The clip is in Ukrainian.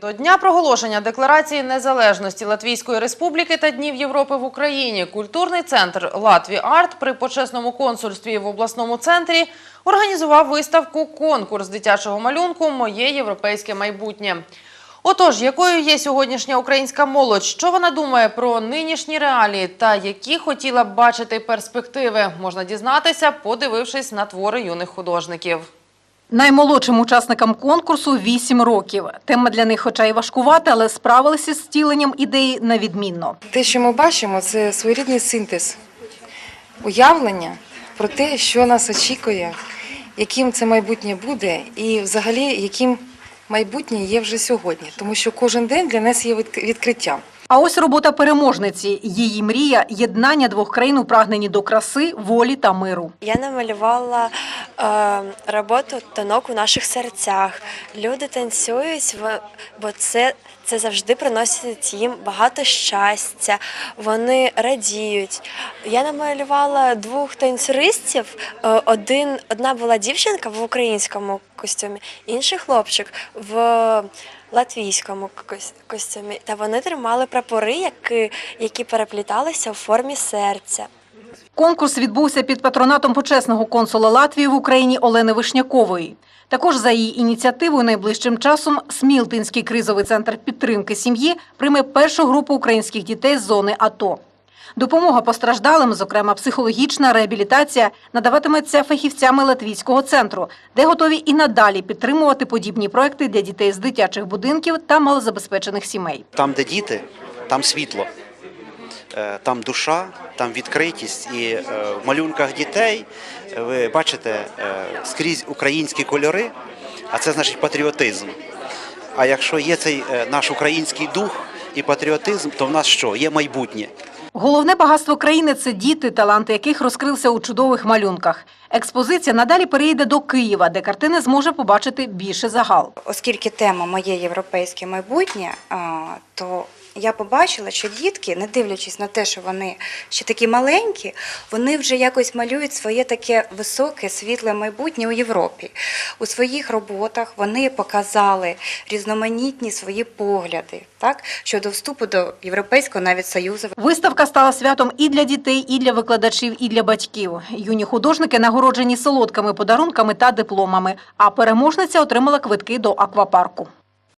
До дня проголошення декларації незалежності Латвійської Республіки та Днів Європи в Україні культурний центр Латві Арт при почесному консульстві в обласному центрі організував виставку конкурс дитячого малюнку Моє європейське майбутнє. Отож, якою є сьогоднішня українська молодь? Що вона думає про нинішні реалії та які хотіла б бачити перспективи, можна дізнатися, подивившись на твори юних художників. Наймолодшим учасникам конкурсу 8 років. Тема для них, хоча й важкувата, але справилися з втіленням ідеї на відмінно. Те, що ми бачимо, це своєрідний синтез уявлення про те, що нас очікує, яким це майбутнє буде, і взагалі яким майбутнє є вже сьогодні. Тому що кожен день для нас є відк- відкриттям. А ось робота переможниці. Її мрія єднання двох країн у прагненні до краси, волі та миру. Я намалювала е, роботу тонок у наших серцях. Люди танцюють, бо це, це завжди приносить їм багато щастя. Вони радіють. Я намалювала двох танцюристів. Е, Один, одна була дівчинка в українському костюмі, інший хлопчик в латвійському кос- костюмі. Та вони тримали прапори, які, які перепліталися в формі серця. Конкурс відбувся під патронатом почесного консула Латвії в Україні Олени Вишнякової. Також за її ініціативою найближчим часом Смілтинський кризовий центр підтримки сім'ї прийме першу групу українських дітей з зони АТО. Допомога постраждалим, зокрема психологічна реабілітація, надаватиметься фахівцями латвійського центру, де готові і надалі підтримувати подібні проекти для дітей з дитячих будинків та малозабезпечених сімей. Там, де діти, там світло, Е, там душа, там відкритість. І е, в малюнках дітей е, ви бачите скрізь українські кольори, а це значить патріотизм. А якщо є цей наш український дух і патріотизм, то в нас що? Є майбутнє. Головне багатство країни це діти, таланти яких розкрився у чудових малюнках. Експозиція надалі переїде до Києва, де картини зможе побачити більше загал. оскільки тема моє європейське майбутнє, то я побачила, що дітки, не дивлячись на те, що вони ще такі маленькі, вони вже якось малюють своє таке високе, світле майбутнє у Європі. У своїх роботах вони показали різноманітні свої погляди так, щодо вступу до Європейського навіть Союзу. Виставка стала святом і для дітей, і для викладачів, і для батьків. Юні художники нагороджені солодкими подарунками та дипломами. А переможниця отримала квитки до аквапарку.